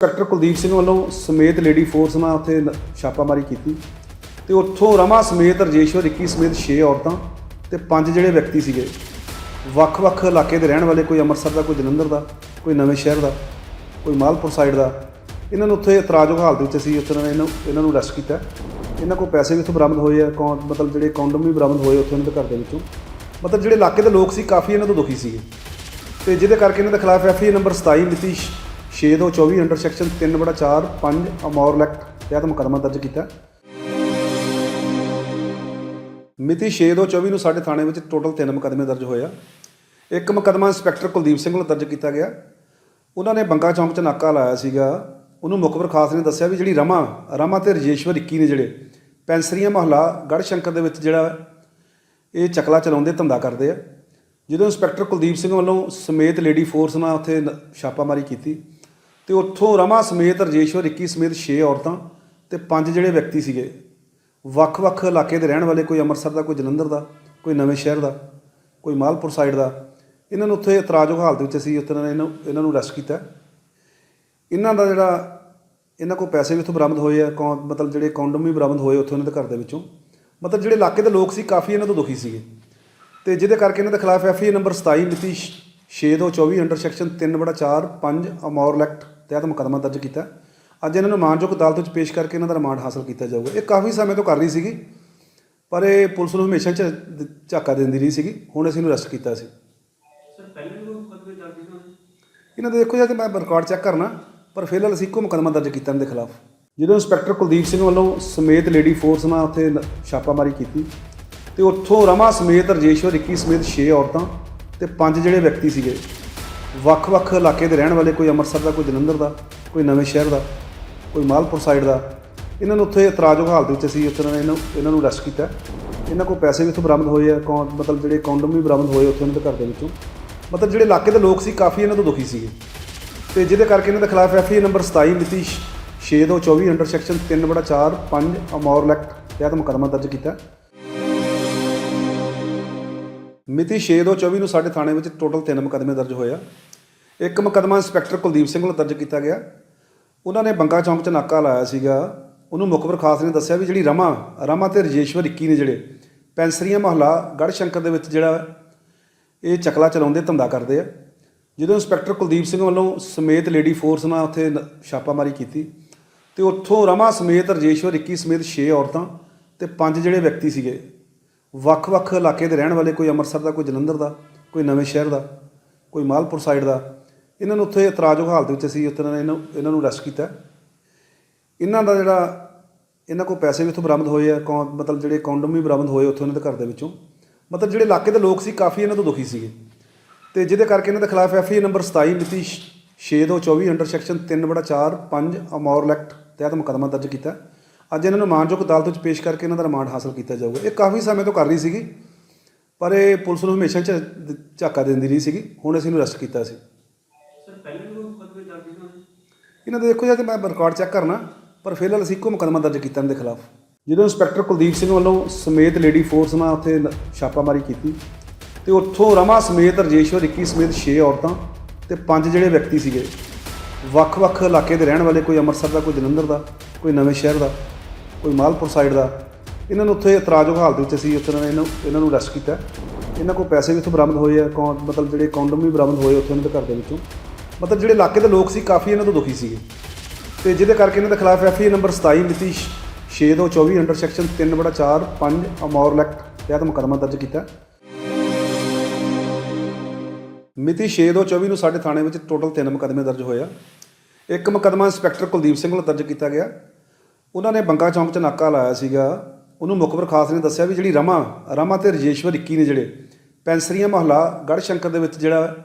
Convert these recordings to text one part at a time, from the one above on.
Doctor Kuldeep Singh ਵੱਲੋਂ ਸਮੇਤ lady force ਨਾਲ ਉੱਥੇ ਛਾਪਾਮਾਰੀ ਕੀਤੀ ਤੇ ਉੱਥੋਂ ਰਮਾ ਸਮੇਤ ਰਜੇਸ਼ਵਰ 21 ਸਮੇਤ 6 ਔਰਤਾਂ ਤੇ ਪੰਜ ਜਿਹੜੇ ਵਿਅਕਤੀ ਸੀਗੇ, ਵੱਖ-ਵੱਖ ਇਲਾਕੇ ਦੇ ਰਹਿਣ ਵਾਲੇ ਕੋਈ ਅੰਮ੍ਰਿਤਸਰ ਦਾ, ਕੋਈ ਜਲੰਧਰ ਦਾ, ਕੋਈ ਨਵੇਂ ਸ਼ਹਿਰ ਦਾ, ਕੋਈ ਮਾਲਪੁਰ ਸਾਈਡ ਦਾ, ਇਹਨਾਂ ਨੂੰ ਉੱਥੇ ਇਤਰਾਜ਼ਯੋਗ ਹਾਲਤ ਵਿੱਚ ਅਸੀਂ ਉੱਥੇ ਇਹਨਾਂ ਨੂੰ ਇਹਨਾਂ ਨੂੰ ਅਰੈਸਟ ਕੀਤਾ। ਇਹਨਾਂ ਕੋਲ ਪੈਸੇ ਵੀ ਉੱਥੋਂ ਬਰਾਮਦ ਹੋਏ ਆ, ਕੌਣ ਮਤਲਬ ਜਿਹੜੇ ਕੌਂਡਮ ਵੀ ਬਰਾਮਦ ਹੋਏ ਉੱਥੇ ਇਹਨਾਂ ਦੇ ਘਰ ਦੇ ਵਿੱਚੋਂ। ਮਤਲਬ ਜਿਹੜੇ ਇਲਾਕੇ ਦੇ ਲੋਕ ਸੀ, ਕਾਫੀ ਇਹਨਾਂ ਤੋਂ ਦੁਖੀ ਸੀਗੇ। ਤੇ ਜਿਹਦੇ ਕਰਕੇ ਇਹਨਾਂ ਦੇ ਖਿਲਾਫ ਐਫਆਈ ਨੰਬਰ 27 ਮਿਤੀ 6224 ਅੰਡਰ ਸੈਕਸ਼ਨ 3/4 5 ਅਮੌਰ ਐਕਟ ਤਹਿਤ ਮੁਕੱਦਮਾ ਦਰਜ ਕੀਤਾ। ਮਿਤੀ 6224 ਨੂੰ ਸਾਡੇ ਥਾਣੇ ਵਿੱਚ ਟੋਟਲ 3 ਮੁਕੱਦਮੇ ਦਰਜ ਹੋਏ ਆ। ਇੱਕ ਮੁਕੱਦਮਾ ਇੰਸਪੈਕਟਰ ਕੁਲਦੀਪ ਸਿੰਘ ਵੱਲੋਂ ਦਰਜ ਕੀਤਾ ਗਿਆ। ਉਹਨਾਂ ਨੇ ਬੰਗਾ ਚੌਂਕ 'ਚ ਨਾਕਾ ਲਾਇਆ ਸੀਗਾ। ਉਹਨੂੰ ਮੁਖਬਰ ਖਾਸ ਨੇ ਦੱਸਿਆ ਵੀ ਜਿਹੜੀ ਰਮਾ ਰਮਾ ਤੇ ਰਜੇਸ਼ਵਰ 21 ਨੇ ਜਿਹੜੇ ਪੈਂਸਰੀਆਂ ਮਹੱਲਾ ਗੜ ਸ਼ੰਕਰ ਦੇ ਵਿੱਚ ਜਿਹੜਾ ਇਹ ਚਕਲਾ ਚਲਾਉਂਦੇ, ਧੰਦਾ ਕਰਦੇ ਆ। ਜਦੋਂ ਇੰਸਪੈਕਟਰ ਕੁਲਦੀਪ ਸਿੰਘ ਵੱਲੋਂ ਸਮੇਤ ਲੇਡੀ ਫੋਰਸ ਨਾਲ ਉੱਥੇ ਨ- ਛਾਪਾਮਾਰੀ ਕੀਤੀ ਤੇ ਉੱਥੋਂ ਰਮਾ ਸਮੇਤ, ਰਜੇਸ਼ਵਰ 21 ਸਮੇਤ 6 ਔਰਤਾਂ ਤੇ ਪੰਜ ਜਿਹੜੇ ਵਿਅਕਤੀ ਸੀਗੇ। ਵੱਖ-ਵੱਖ ਇਲਾਕੇ ਦੇ ਰਹਿਣ ਵਾਲੇ, ਕੋਈ ਅੰਮ੍ਰਿਤਸਰ ਦਾ, ਕੋਈ ਜਲੰਧਰ ਦਾ, ਕੋਈ ਨਵੇਂ ਸ਼ਹਿਰ ਦਾ, ਕੋਈ ਮਾਲਪੁਰ ਸਾਈਡ ਦਾ। ਇਹਨਾਂ ਨੂੰ ਉੱਥੇ ਇਤਰਾਜ਼ਯੋਗ ਹਾਲਤ ਵਿੱਚ ਅਸੀਂ ਉੱਥੇ ਇਹਨਾਂ ਨੂੰ ਇਹਨਾਂ ਨੂੰ ਅਰੈਸਟ ਕੀਤਾ। ਇਹਨਾਂ ਦਾ ਜਿਹੜਾ, ਇਹਨਾਂ ਕੋਲ ਪੈਸੇ ਵੀ ਉੱਥੋਂ ਬਰਾਮਦ ਹੋਏ ਆ ਕੌਣ ਮਤਲਬ ਜਿਹੜੇ ਕੌਂਡਮ ਵੀ ਬਰਾਮਦ ਹੋਏ ਉੱਥੋਂ ਇਹਨਾਂ ਦੇ ਘਰ ਦੇ ਵਿੱਚੋਂ। ਮਤਲਬ ਜਿਹੜੇ ਇਲਾਕੇ ਦੇ ਲੋਕ ਸੀ, ਕਾਫੀ ਇਹਨਾਂ ਤੋਂ ਦੁਖੀ ਸੀਗੇ। ਤੇ ਜਿਹਦੇ ਕਰਕੇ ਇਹਨਾਂ ਦੇ ਖਿਲਾਫ ਐਫਆਈ ਨੰਬਰ 27 ਮਿਤੀ 6224 ਅੰਡਰ ਸੈਕਸ਼ਨ 3/4 5 ਅਮੌਰ ਐਕਟ ਤਹਿਤ ਮੁਕੱਦਮਾ ਦਰਜ ਕੀਤਾ। ਅੱਜ ਇਹਨਾਂ ਨੂੰ ਮਾਨਯੋਗ ਅਦਾਲਤ ਵਿੱਚ ਪੇਸ਼ ਕਰਕੇ ਇਹਨਾਂ ਦਾ ਰਿਮਾਂਡ ਹਾਸਲ ਕੀਤਾ ਜਾਊਗਾ। ਇਹ ਕਾਫੀ ਸਮੇਂ ਤੋਂ ਕਰ ਰਹੀ ਸੀਗੀ ਪਰ ਇਹ ਪੁਲਿਸ ਨੂੰ ਹਮੇਸ਼ਾ ਝਾਕਾ ਦਿੰਦੀ ਰਹੀ ਸੀਗੀ। ਹੁਣ ਅਸੀਂ ਇਹਨੂੰ ਅਰੈਸਟ ਕੀਤਾ ਸੀ? ਇਹਨਾਂ ਦੇ ਦੇਖੋ ਜੇ ਤੇ ਮੈਂ ਰਿਕਾਰਡ ਚੈੱਕ ਕਰਨਾ ਪਰ ਫਿਲਹਾਲ ਅਸੀਂ ਇੱਕੋ ਮੁਕੱਦਮਾ ਦਰਜ ਕੀਤਾ ਇਹਨਾਂ ਦੇ ਖਿਲਾਫ। ਜਦੋਂ ਇੰਸਪੈਕਟਰ ਕੁਲਦੀਪ ਸਿੰਘ ਵੱਲੋਂ ਸਮੇਤ ਲੇਡੀ ਫੋਰਸ ਨਾਲ ਉੱਥੇ ਛਾਪਾਮਾਰੀ ਕੀਤੀ ਤੇ ਉੱਥੋਂ ਰਮਾ ਸਮੇਤ ਰਜੇਸ਼ਵਰ 21 ਸਮੇਤ 6 ਔਰਤਾਂ ਤੇ ਪੰਜ ਜਿਹੜੇ ਵਿਅਕਤੀ ਸੀਗੇ। ਵੱਖ-ਵੱਖ ਇਲਾਕੇ ਦੇ ਰਹਿਣ ਵਾਲੇ, ਕੋਈ ਅੰਮ੍ਰਿਤਸਰ ਦਾ, ਕੋਈ ਜਲੰਧਰ ਦਾ, ਕੋਈ ਨਵੇਂ ਸ਼ਹਿਰ ਦਾ, ਕੋਈ ਮਾਲਪੁਰ ਸਾਈਡ ਦਾ, ਇਹਨਾਂ ਨੂੰ ਉੱਥੇ ਇਤਰਾਜ਼ਯੋਗ ਹਾਲਤ ਵਿੱਚ ਅਸੀਂ ਉੱਥੇ ਇਹਨਾਂ ਨੂੰ ਇਹਨਾਂ ਨੂੰ ਅਰੈਸਟ ਕੀਤਾ। ਇਹਨਾਂ ਕੋਲ ਪੈਸੇ ਵੀ ਉੱਥੋਂ ਬਰਾਮਦ ਹੋਏ ਆ, ਕੌਣ, ਮਤਲਬ ਜਿਹੜੇ ਕੌਂਡਮ ਵੀ ਬਰਾਮਦ ਹੋਏ ਉੱਥੇ ਉਹਨਾਂ ਦੇ ਘਰ ਦੇ ਵਿੱਚੋਂ। ਮਤਲਬ ਜਿਹੜੇ ਇਲਾਕੇ ਦੇ ਲੋਕ ਸੀ, ਕਾਫੀ ਇਹਨਾਂ ਤੋਂ ਦੁਖੀ ਸੀਗੇ। ਤੇ ਜਿਹਦੇ ਕਰਕੇ ਇਹਨਾਂ ਦੇ ਖਿਲਾਫ ਐਫਆਈ ਨੰਬਰ 27 ਮਿਤੀ 6224 ਅੰਡਰ ਸੈਕਸ਼ਨ 3/4 5 ਅਮੌਰ ਐਕਟ ਤਹਿਤ ਮੁਕੱਦਮਾ ਦਰਜ ਕੀਤਾ। ਮਿਤੀ 6224 ਨੂੰ ਸਾਡੇ ਥਾਣੇ ਵਿੱਚ ਟੋਟਲ 3 ਮੁਕੱਦਮੇ ਦਰਜ ਹੋਏ ਆ। ਇੱਕ ਮੁਕੱਦਮਾ ਇੰਸਪੈਕਟਰ ਕੁਲਦੀਪ ਸਿੰਘ ਵੱਲੋਂ ਦਰਜ ਕੀਤਾ ਗਿਆ। ਉਹਨਾਂ ਨੇ ਬੰਗਾ ਚੌਂਕ 'ਚ ਨਾਕਾ ਲਾਇਆ ਸੀਗਾ। ਉਹਨੂੰ ਮੁਖਬਰ ਖਾਸ ਨੇ ਦੱਸਿਆ ਵੀ ਜਿਹੜੀ ਰਮਾ ਰਮਾ ਤੇ ਰਜੇਸ਼ਵਰ 21 ਨੇ ਜਿਹੜੇ ਪੈਂਸਰੀਆਂ ਮਹੱਲਾ ਗੜ੍ਹ ਸ਼ੰਕਰ ਦੇ ਵਿੱਚ ਜਿਹੜਾ ਇਹ ਚਕਲਾ ਚਲਾਉਂਦੇ, ਧੰਦਾ ਕਰਦੇ ਆ। ਜਦੋਂ ਇੰਸਪੈਕਟਰ ਕੁਲਦੀਪ ਸਿੰਘ ਵੱਲੋਂ ਸਮੇਤ ਲੇਡੀ ਫੋਰਸ ਨਾਲ ਉੱਥੇ ਨ- ਛਾਪਾਮਾਰੀ ਕੀਤੀ, ਤੇ ਉੱਥੋਂ ਰਮਾ ਸਮੇਤ ਰਜੇਸ਼ਵਰ 21 ਸਮੇਤ 6 ਔਰਤਾਂ ਤੇ ਪੰਜ ਜਿਹੜੇ ਵਿਅਕਤੀ ਸੀਗੇ। ਵੱਖ-ਵੱਖ ਇਲਾਕੇ ਦੇ ਰਹਿਣ ਵਾਲੇ, ਕੋਈ ਅੰਮ੍ਰਿਤਸਰ ਦਾ, ਕੋਈ ਜਲੰਧਰ ਦਾ, ਕੋਈ ਨਵੇਂ ਸ਼ਹਿਰ ਦਾ, ਕੋਈ ਮਾਲਪੁਰ ਸਾਈਡ ਦਾ, ਇਹਨਾਂ ਨੂੰ ਉੱਥੇ ਇਤਰਾਜ਼ਯੋਗ ਹਾਲਤ ਵਿੱਚ ਅਸੀਂ ਉੱਥੇ ਇਹਨਾਂ ਨੂੰ ਇਹਨਾਂ ਨੂੰ ਅਰੈਸਟ ਕੀਤਾ। ਇਹਨਾਂ ਦਾ ਜਿਹੜਾ, ਇਹਨਾਂ ਕੋਲ ਪੈਸੇ ਵੀ ਉੱਥੋਂ ਬਰਾਮਦ ਹੋਏ ਆ ਕੌਣ ਮਤਲਬ ਜਿਹੜੇ ਕੌਂਡਮ ਵੀ ਬਰਾਮਦ ਹੋਏ ਉੱਥੋਂ ਇਹਨਾਂ ਦੇ ਘਰ ਦੇ ਵਿੱਚੋਂ। ਮਤਲਬ ਜਿਹੜੇ ਇਲਾਕੇ ਦੇ ਲੋਕ ਸੀ, ਕਾਫੀ ਇਹਨਾਂ ਤੋਂ ਦੁਖੀ ਸੀਗੇ। ਤੇ ਜਿਹਦੇ ਕਰਕੇ ਇਹਨਾਂ ਦੇ ਖਿਲਾਫ ਐਫਆਈ ਨੰਬਰ 27 ਮਿਤੀ 6224 ਅੰਡਰ ਸੈਕਸ਼ਨ 3/4 5 ਅਮੌਰ ਐਕਟ ਤਹਿਤ ਮੁਕੱਦਮਾ ਦਰਜ ਕੀਤਾ। ਅੱਜ ਇਹਨਾਂ ਨੂੰ ਮਾਨਯੋਗ ਅਦਾਲਤ ਵਿੱਚ ਪੇਸ਼ ਕਰਕੇ ਇਹਨਾਂ ਦਾ ਰਿਮਾਂਡ ਹਾਸਲ ਕੀਤਾ ਜਾਊਗਾ। ਇਹ ਕਾਫੀ ਸਮੇਂ ਤੋਂ ਕਰ ਰਹੀ ਸੀਗੀ ਪਰ ਇਹ ਪੁਲਿਸ ਨੂੰ ਹਮੇਸ਼ਾ ਝਾਕਾ ਦਿੰਦੀ ਰਹੀ ਸੀਗੀ ਹੁਣ ਅਸੀਂ ਇਹਨੂੰ ਅਰੈਸਟ ਕੀਤਾ ਸੀ? ਇਹਨਾਂ ਦੇ ਦੇਖੋ ਜੇ ਤੇ ਮੈਂ ਰਿਕਾਰਡ ਚੈੱਕ ਕਰਨਾ ਪਰ ਫਿਲਹਾਲ ਅਸੀਂ ਇੱਕੋ ਮੁਕੱਦਮਾ ਦਰਜ ਕੀਤਾ ਇਹਨਾਂ ਦੇ ਖਿਲਾਫ। ਜਦੋਂ ਇੰਸਪੈਕਟਰ ਕੁਲਦੀਪ ਸਿੰਘ ਵੱਲੋਂ ਸਮੇਤ ਲੇਡੀ ਫੋਰਸ ਨਾਲ ਉੱਥੇ ਛਾਪਾਮਾਰੀ ਕੀਤੀ ਤੇ ਉੱਥੋਂ ਰਮਾ ਸਮੇਤ ਰਜੇਸ਼ਵਰ 21 ਸਮੇਤ 6 ਔਰਤਾਂ ਤੇ ਪੰਜ ਜਿਹੜੇ ਵਿਅਕਤੀ ਸੀਗੇ ਵੱਖ-ਵੱਖ ਇਲਾਕੇ ਦੇ ਰਹਿਣ ਵਾਲੇ ਕੋਈ ਅੰਮ੍ਰਿਤਸਰ ਦਾ ਕੋਈ ਜਲੰਧਰ ਦਾ ਕੋਈ ਨਵੇਂ ਸ਼ਹਿਰ ਦਾ ਕੋਈ ਮਾਲਪੁਰ ਸਾਈਡ ਦਾ। ਇਹਨਾਂ ਨੂੰ ਉੱਥੇ ਇਤਰਾਜ਼ਯੋਗ ਹਾਲਤ ਵਿੱਚ ਅਸੀਂ ਉੱਥੇ ਇਹਨਾਂ ਨੂੰ ਇਹਨਾਂ ਨੂੰ ਅਰੈਸਟ ਕੀਤਾ। ਇਹਨਾਂ ਕੋਲ ਪੈਸੇ ਵੀ ਉੱਥੋਂ ਬਰਾਮਦ ਹੋਏ ਆ, ਕੌਣ, ਮਤਲਬ ਜਿਹੜੇ ਕੌਂਡਮ ਵੀ ਬਰਾਮਦ ਹੋਏ ਉੱਥੇ ਉਹਨਾਂ ਦੇ ਘਰ ਦੇ ਵਿੱਚੋਂ। ਮਤਲਬ ਜਿਹੜੇ ਇਲਾਕੇ ਦੇ ਲੋਕ ਸੀ, ਕਾਫੀ ਇਹਨਾਂ ਤੋਂ ਦੁਖੀ ਸੀਗੇ। ਤੇ ਜਿਹਦੇ ਕਰਕੇ ਇਹਨਾਂ ਦੇ ਖਿਲਾਫ ਐਫਆਈ ਨੰਬਰ 27 ਮਿਤੀ 6224 ਅੰਡਰ ਸੈਕਸ਼ਨ 3/4 5 ਅਮੌਰ ਐਕਟ ਤਹਿਤ ਮੁਕੱਦਮਾ ਦਰਜ ਕੀਤਾ। ਮਿਤੀ 6224 ਨੂੰ ਸਾਡੇ ਥਾਣੇ ਵਿੱਚ ਟੋਟਲ 3 ਮੁਕੱਦਮੇ ਦਰਜ ਹੋਏ ਆ। ਇੱਕ ਮੁਕੱਦਮਾ ਇੰਸਪੈਕਟਰ ਕੁਲਦੀਪ ਸਿੰਘ ਵੱਲੋਂ ਦਰਜ ਕੀਤਾ ਗਿਆ। ਉਹਨਾਂ ਨੇ ਬੰਗਾ ਚੌਂਕ 'ਚ ਨਾਕਾ ਲਾਇਆ ਸੀਗਾ। ਉਹਨੂੰ ਮੁਖਬਰ ਖਾਸ ਨੇ ਦੱਸਿਆ ਵੀ ਜਿਹੜੀ ਰਮਾ ਰਮਾ ਤੇ ਰਜੇਸ਼ਵਰ 21 ਨੇ ਜਿਹੜੇ ਪੈਂਸਰੀਆਂ ਮਹੱਲਾ ਗੜ੍ਹ ਸ਼ੰਕਰ ਦੇ ਵਿੱਚ ਜਿਹੜਾ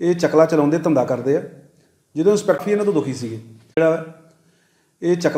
ਇਹ ਚਕਲਾ ਚਲਾਉਂਦੇ ਧੰਦਾ ਕਰਦੇ ਆ। ਜਦੋਂ ਇੰਸਪੈਕਟਰ ਇਹਨਾਂ ਤੋਂ ਦੁਖੀ ਸੀਗੇ, ਜਿਹੜਾ ਇਹ ਚਕਲਾ